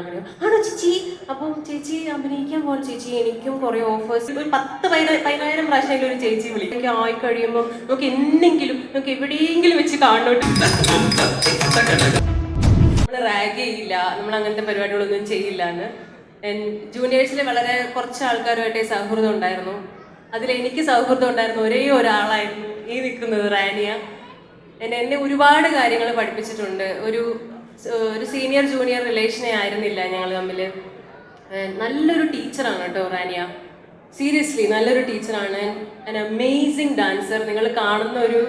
ആഗ്രഹം. ആണോ ചേച്ചി? അപ്പം ചേച്ചി അഭിനയിക്കാൻ പോകാൻ ചേച്ചി. എനിക്കും കുറെ ഓഫേഴ്സ് ഒരു പത്ത് പതിനായിരം പ്രാവശ്യം ഒരു ചേച്ചി വിളിക്കും. എനിക്ക് ആയി കഴിയുമ്പോൾ നമുക്ക് എന്തെങ്കിലും നമുക്ക് എവിടെയെങ്കിലും വെച്ച് കാണോട്ട് നമ്മൾ റാഗ് ചെയ്യില്ല. നമ്മൾ അങ്ങനത്തെ പരിപാടികളൊന്നും ചെയ്യില്ല എന്ന് ജൂനിയേഴ്സിൽ വളരെ കുറച്ച് ആൾക്കാരുമായിട്ട് സൗഹൃദം ഉണ്ടായിരുന്നു. അതിൽ എനിക്ക് സൗഹൃദം ഉണ്ടായിരുന്ന ഒരേ ഒരാളായിരുന്നു ഈ നിൽക്കുന്നത് റാനിയ. എന്നെ എന്നെ ഒരുപാട് കാര്യങ്ങൾ പഠിപ്പിച്ചിട്ടുണ്ട്. ഒരു ഒരു സീനിയർ ജൂനിയർ റിലേഷനെ ആയിരുന്നില്ല ഞങ്ങൾ തമ്മിൽ നല്ലൊരു ടീച്ചറാണ് കേട്ടോ റാനിയ. സീരിയസ്ലി നല്ലൊരു ടീച്ചറാണ് ആൻ അമേസിങ് ഡാൻസർ നിങ്ങൾ കാണുന്ന ഒരു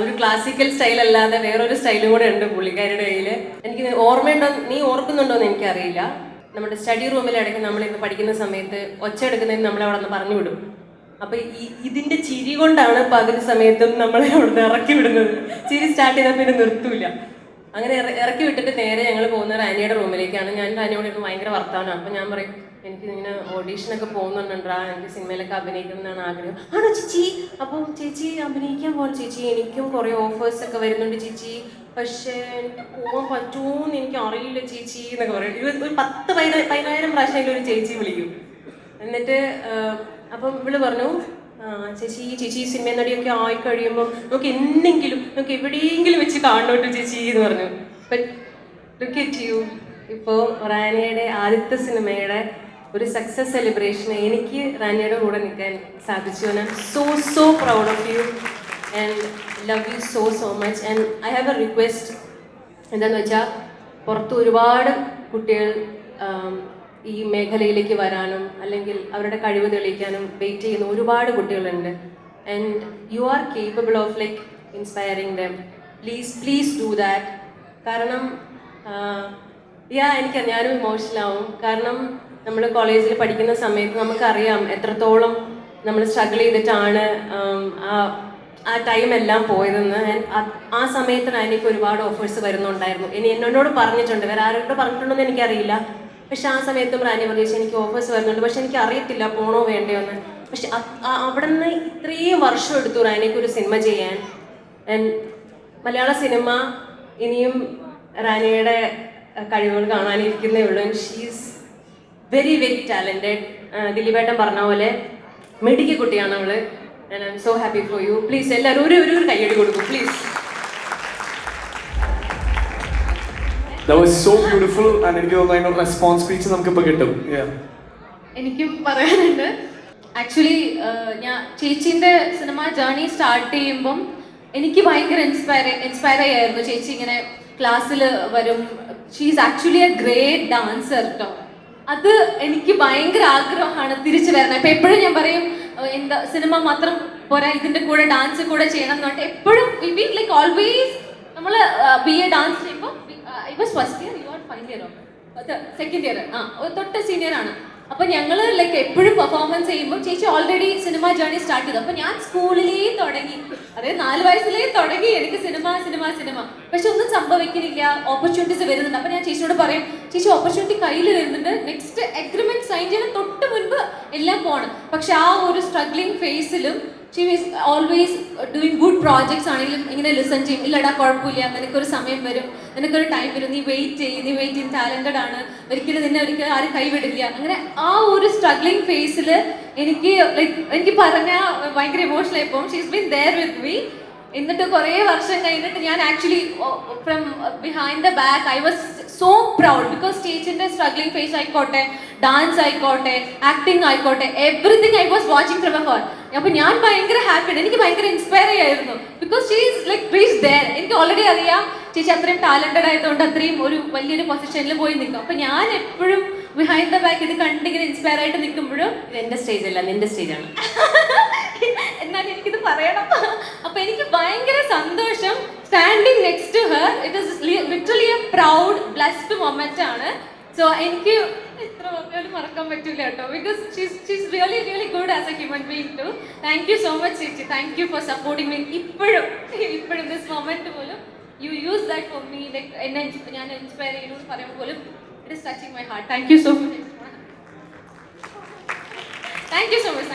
ഒരു ക്ലാസിക്കൽ സ്റ്റൈൽ അല്ലാതെ വേറൊരു സ്റ്റൈലും കൂടെ ഉണ്ട് പുള്ളിക്കാരുടെ കയ്യിൽ എനിക്ക് ഓർമ്മയുണ്ടോ? നീ ഓർക്കുന്നുണ്ടോ എന്ന് എനിക്കറിയില്ല. നമ്മുടെ സ്റ്റഡി റൂമിൽ ഇടയ്ക്ക് നമ്മളിത് പഠിക്കുന്ന സമയത്ത് ഒച്ച എടുക്കുന്നതിന് നമ്മളെ അവിടെ നിന്ന് പറഞ്ഞു വിടും. അപ്പൊ ഈ ഇതിന്റെ ചിരി കൊണ്ടാണ് പകുതി സമയത്തും നമ്മളെ അവിടെ നിന്ന് ഇറക്കി വിടുന്നത്. ചിരി സ്റ്റാർട്ട് ചെയ്താൽ പിന്നെ നിർത്തൂല. അങ്ങനെ ഇറക്കി വിട്ടിട്ട് നേരെ ഞങ്ങൾ പോകുന്നത് റാനിയുടെ റൂമിലേക്കാണ്. ഞാൻ റാനിയോട് ഇരുന്ന് ഭയങ്കര വർത്തമാനം അപ്പം ഞാൻ പറയും എനിക്ക് ഇങ്ങനെ ഓഡീഷനൊക്കെ പോകുന്നുണ്ടാ എനിക്ക് സിനിമയിലൊക്കെ അഭിനയിക്കണം എന്നാണ് ആഗ്രഹം. ആണോ ചേച്ചി? അപ്പം ചേച്ചി അഭിനയിക്കാൻ പോകണം ചേച്ചി. എനിക്കും കുറേ ഓഫേഴ്സ് ഒക്കെ വരുന്നുണ്ട് ചേച്ചി. പക്ഷേ എനിക്ക് പോകാൻ പറ്റുമോ എന്ന് എനിക്ക് അറിയില്ല ചേച്ചി എന്നൊക്കെ പറയും. ഒരു പത്ത് പതിനാ പതിനായിരം പ്രാവശ്യം ഒരു ചേച്ചി വിളിക്കും. എന്നിട്ട് അപ്പം ഇവൾ പറഞ്ഞു ചേച്ചി ചേച്ചി സിനിമ നടിയൊക്കെ ആയി കഴിയുമ്പോൾ നമുക്ക് എന്തെങ്കിലും നമുക്ക് എവിടെയെങ്കിലും വെച്ച് കാണണോട്ടോ ചേച്ചി എന്ന് പറഞ്ഞു. അറ്റ് യു ഇപ്പോൾ റാനിയുടെ ആദ്യത്തെ സിനിമയുടെ ഒരു സക്സസ് സെലിബ്രേഷന് എനിക്ക് റാനിയുടെ കൂടെ നിൽക്കാൻ സാധിച്ചു. ഞാൻ so so proud of you and love you so so much and I have a request എന്താണെന്ന് വെച്ചാൽ പുറത്ത് ഒരുപാട് കുട്ടികൾ ഈ മേഖലയിലേക്ക് വരാനും അല്ലെങ്കിൽ അവരുടെ കഴിവ് തെളിയിക്കാനും വെയിറ്റ് ചെയ്യുന്ന ഒരുപാട് കുട്ടികളുണ്ട്. And you are capable of like inspiring them please please do that കാരണം യാ എനിക്ക് ഞാനും ഇമോഷണൽ ആവും. കാരണം നമ്മൾ കോളേജിൽ പഠിക്കുന്ന സമയത്ത് നമുക്കറിയാം എത്രത്തോളം നമ്മൾ സ്ട്രഗിൾ ചെയ്തിട്ടാണ് ആ ആ ടൈം എല്ലാം പോയതെന്ന്. ആ- ആ സമയത്ത് എനിക്ക് ഒരുപാട് ഓഫേഴ്സ് വരുന്നുണ്ടായിരുന്നു. ഇനി എന്നോട് പറഞ്ഞിട്ടുണ്ട്. വേറെ ആരോട് പറഞ്ഞിട്ടുണ്ടെന്ന് എനിക്കറിയില്ല. പക്ഷെ ആ സമയത്തും റാനി പറഞ്ഞു എനിക്ക് ഓഫേഴ്സ് വരുന്നുണ്ട്. പക്ഷെ എനിക്ക് അറിയത്തില്ല പോണോ വേണ്ടയോ എന്ന് പക്ഷെ അവിടെ നിന്ന് ഇത്രയും വർഷം എടുത്തു റാനിക്ക് ഒരു സിനിമ ചെയ്യാൻ. മലയാള സിനിമ ഇനിയും റാനിയുടെ കഴിവുകൾ കാണാനിരിക്കുന്നേ ഉള്ളൂ. ഷീസ് വെരി വെരി ടാലന്റഡ് ദിലീപേട്ടൻ പറഞ്ഞ പോലെ മെഡിക്കൽ കുട്ടിയാണ് അവൾ. I am so happy for you please എല്ലാവരും ഒരു ഒരു കയ്യടി കൊടുക്കും. Please That was so beautiful and എനിക്ക് തോന്നുന്നു അതിനൊരു റെസ്പോൺസ് സ്പീച്ച് നമുക്കിപ്പോൾ കിട്ടും. Yeah. എനിക്കും പറയാനുണ്ട്. ആക്ച്വലി ഞാൻ ചേച്ചീന്റെ സിനിമ ജേർണി സ്റ്റാർട്ട് ചെയ്യുമ്പം എനിക്ക് ഭയങ്കര ഇൻസ്പയർ ഇൻസ്പയർ ചെയ്യായിരുന്നു. ചേച്ചി ഇങ്ങനെ ക്ലാസ്സിൽ വരും. She's actually a great dancer കേട്ടോ അത് എനിക്ക് ഭയങ്കര ആഗ്രഹമാണ് തിരിച്ചു വരുന്നത് ഇപ്പം എപ്പോഴും ഞാൻ പറയും എന്താ സിനിമ മാത്രം പോരാ ഇതിന്റെ കൂടെ ഡാൻസ് കൂടെ ചെയ്യണം എന്ന് പറഞ്ഞിട്ട് എപ്പോഴും വി ബി ലൈക്ക് ഓൾവേസ് നമ്മൾ be a dance was first year you are final year second year ആ തൊട്ട് സീനിയർ ആണ്. അപ്പൊ ഞങ്ങൾ ലൈക്ക് എപ്പോഴും പെർഫോമൻസ് ചെയ്യുമ്പോൾ ചേച്ചി ഓൾറെഡി സിനിമ ജേർണി സ്റ്റാർട്ട് ചെയ്തു. അപ്പൊ ഞാൻ സ്കൂളിലേ തുടങ്ങി. അതായത് നാല് വയസ്സിലേ തുടങ്ങി എനിക്ക് സിനിമ സിനിമ സിനിമ പക്ഷെ ഒന്നും സംഭവിക്കുന്നില്ല. ഓപ്പർച്യൂണിറ്റീസ് വരുന്നുണ്ട്. അപ്പൊ ഞാൻ ചേച്ചിയോട് പറയും ചേച്ചി ഓപ്പർച്യൂണിറ്റി കയ്യിൽ വരുന്നുണ്ട്. നെക്സ്റ്റ് അഗ്രിമെന്റ് സൈൻ ചെയ്യാൻ തൊട്ട് മുൻപ് എല്ലാം പോകണം പക്ഷെ ആ ഒരു സ്ട്രഗ്ലിംഗ് ഫേസിലും she is always doing good projects ആണെങ്കിലും ഇങ്ങനെ ലിസൺ ചെയ്യും. ഇല്ലടാ കുഴപ്പമില്ല നിനക്കൊരു സമയം വരും. നിനക്കൊരു ടൈം വരും. നീ വെയിറ്റ് ചെയ്യും. നീ വെയിറ്റ് ചെയ്യും. ടാലന്റഡ് ആണ്. ഒരിക്കലും നിന്നെ ഒരിക്കലും ആരും കൈവിടില്ല. അങ്ങനെ ആ ഒരു സ്ട്രഗ്ലിംഗ് ഫേസിൽ എനിക്ക് ലൈക്ക് എനിക്ക് പറഞ്ഞാൽ ഭയങ്കര emotional ആയിപ്പോൾ she's been there with me എന്നിട്ട് കുറേ വർഷം കഴിഞ്ഞിട്ട് ഞാൻ actually from behind the back I was so proud because സ്റ്റേജിന്റെ struggling phase ആയിക്കോട്ടെ ഡാൻസ് ആയിക്കോട്ടെ ആക്ടിങ് ആയിക്കോട്ടെ everything I was watching from a her അപ്പൊ ഞാൻ ഭയങ്കര ഹാപ്പിയാണ് എനിക്ക് ഭയങ്കര ഇൻസ്പയർ ആയിരുന്നു because she is like reach there എനിക്ക് ഓൾറെഡി അറിയാം. ചേച്ചി അത്രയും ടാലന്റഡ് ആയതുകൊണ്ട് അത്രയും ഒരു വലിയൊരു പൊസിഷനിൽ പോയി നിൽക്കും. അപ്പൊ ഞാൻ എപ്പോഴും ബിഹൈൻഡ് ദ ബാക്ക് ഇത് കണ്ടിങ്ങനെ ഇൻസ്പയർ ആയിട്ട് നിൽക്കുമ്പോഴും ഇത് എന്റെ സ്റ്റേജ് അല്ല നിന്റെ സ്റ്റേജാണ് എന്നാൽ എനിക്കിത് പറയണം. അപ്പൊ എനിക്ക് ഭയങ്കര സന്തോഷം standing next to her it is literally a proud blessed moment ആണ്. സോ എനിക്ക് ഇത്ര പറഞ്ഞാലും മറക്കാൻ പറ്റില്ല കേട്ടോ. Because she's really really good as a human being to thank you so much ചേച്ചി thank you for supporting me ഇപ്പോഴും ഇപ്പോഴും ദിസ് മൊമെന്റ് പോലും you use that for me like എന്നെ ഞാൻ ഇൻസ്പയർ ചെയ്യുന്നു എന്ന് പറയുമ്പോൾ പോലും it is touching my heart thank you so much thank you so much